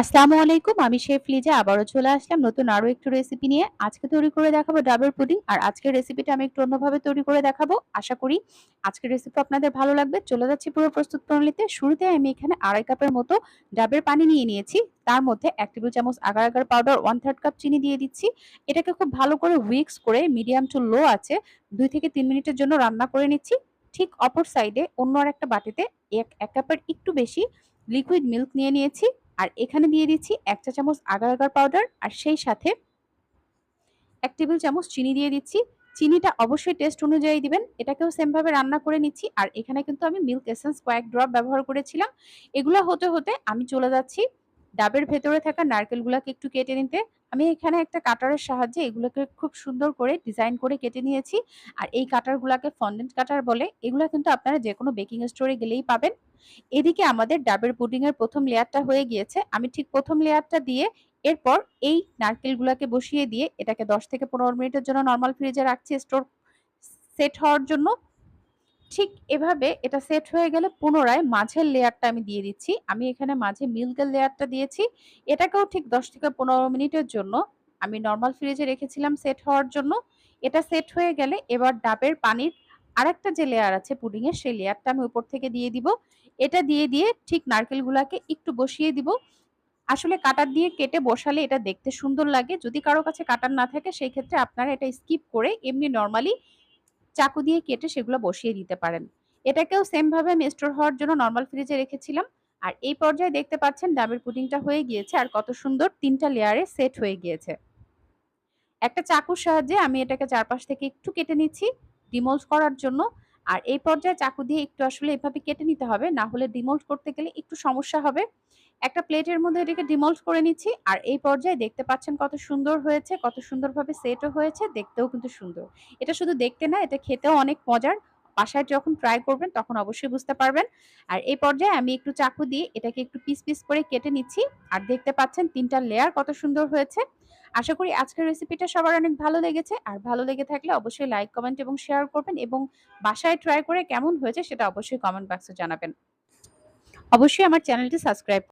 আসসালামু আলাইকুম, আমি শেফ লিজা, আবারও চলে আসলাম নতুন আরও একটু রেসিপি নিয়ে। আজকে তৈরি করে দেখাবো ডাবের পুডিং আর আজকের রেসিপিটা আমি একটু অন্যভাবে তৈরি করে দেখাবো। আশা করি আজকের রেসিপি আপনাদের ভালো লাগবে। চলে যাচ্ছি পুরো প্রস্তুত প্রণালীতে। শুরুতে আমি এখানে আড়াই কাপের মতো ডাবের পানি নিয়ে নিয়েছি। তার মধ্যে এক টেবিল চামচ agar agar powder one third cup চিনি দিয়ে দিচ্ছি। এটাকে খুব ভালো করে উইক্স করে মিডিয়াম টু লো আছে, দুই থেকে তিন মিনিটের জন্য রান্না করে নিচ্ছি। ঠিক অপর সাইডে অন্য আর একটা বাটিতে এক এক কাপের একটু বেশি লিকুইড মিল্ক নিয়ে নিয়েছি। আর এখানে দিয়ে দিচ্ছি এক চা চামচ আগার আগার পাউডার আর সেই সাথে এক টেবিল চামচ চিনি দিয়ে দিচ্ছি। চিনিটা অবশ্যই টেস্ট অনুযায়ী দিবেন। এটাকেও সেমভাবে রান্না করে নিচ্ছি। আর এখানে কিন্তু আমি মিল্ক এসেন্স কয়েক ড্রপ ব্যবহার করেছিলাম। এগুলো হতে হতে আমি চলে যাচ্ছি ডাবের ভেতরে থাকা নারকেলগুলোকে একটু কেটে নিতে। আমি এখানে একটা কাটারের সাহায্যে এগুলোকে খুব সুন্দর করে ডিজাইন করে কেটে নিয়েছি। আর এই কাটারগুলোকে ফন্ডেন্ট কাটার বলে এগুলো কিন্তু আপনারা যে কোনো বেকিং স্টোরে গেলেই পাবেন। এদিকে আমাদের ডাবের পুডিং এর প্রথম লেয়ারটা হয়ে গিয়েছে। আমি ঠিক প্রথম লেয়ারটা দিয়ে এরপর এই নারকেলগুলোকে বসিয়ে দিয়ে এটাকে দশ থেকে পনেরো মিনিটের জন্য নর্মাল ফ্রিজে রাখছি স্টোর সেট হওয়ার জন্য। ঠিক এভাবে এটা সেট হয়ে গেলে পুনরায় মাঝের লেয়ারটা আমি দিয়ে দিচ্ছি। আমি এখানে মাঝে মিল্কের লেয়ারটা দিয়েছি। এটাকেও ঠিক দশ থেকে পনেরো মিনিটের জন্য আমি নর্মাল ফ্রিজে রেখেছিলাম সেট হওয়ার জন্য। এটা সেট হয়ে গেলে এবার ডাবের পানির আরেকটা যে লেয়ার আছে পুডিং এর, সেই লেয়ারটা আমি উপর থেকে দিয়ে দিব। এটা দিয়ে দিয়ে ঠিক নারকেলগুলাকে একটু বসিয়ে দিব। আসলে কাটার দিয়ে কেটে বসালে এটা দেখতে সুন্দর লাগে। যদি কারও কাছে কাটার না থাকে, সেই ক্ষেত্রে আপনারা এটা স্কিপ করে এমনি নর্মালি চাকু দিয়ে কেটে সেগুলো বসিয়ে দিতে পারেন। এটাকেও সেমভাবে আমি স্টোর হওয়ার জন্য নর্মাল ফ্রিজে রেখেছিলাম। আর এই পর্যায়ে দেখতে পাচ্ছেন ডাবের পুটিংটা হয়ে গিয়েছে আর কত সুন্দর তিনটা লেয়ারে সেট হয়ে গিয়েছে। একটা চাকুর সাহায্যে আমি এটাকে চারপাশ থেকে একটু কেটে নিচ্ছি। ডিমোল্ড করার জন্য আর এই পর্যায়ে চাকু দিয়ে একটু আসলে এভাবে কেটে নিতে হবে, না হলে ডিমোল্ড করতে গেলে একটু সমস্যা হবে। একটা প্লেটের মধ্যে এটাকে ডিমোল্ড করে নিচ্ছি, আর এই পর্যায়ে দেখতে পাচ্ছেন কত সুন্দর হয়েছে, কত সুন্দরভাবে সেটও হয়েছে, দেখতেও কিন্তু সুন্দর। এটা শুধু দেখতে না, এটা খেতেও অনেক মজার। বাসায় যখন ট্রাই করবেন, তখন অবশ্যই বুঝতে পারবেন। আর এই পর্যায়ে আমি একটু চাকু দিয়ে এটাকে একটু পিস পিস করে কেটে নিচ্ছি, আর দেখতে পাচ্ছেন তিনটা লেয়ার কত সুন্দর হয়েছে। আশা করি আজকের রেসিপিটা সবার অনেক ভালো লেগেছে। আর ভালো লেগে থাকলে অবশ্যই লাইক কমেন্ট এবং শেয়ার করবেন এবং বাসায় ট্রাই করে কেমন হয়েছে সেটা অবশ্যই কমেন্ট বক্সে জানাবেন। অবশ্যই আমার চ্যানেলটি সাবস্ক্রাইব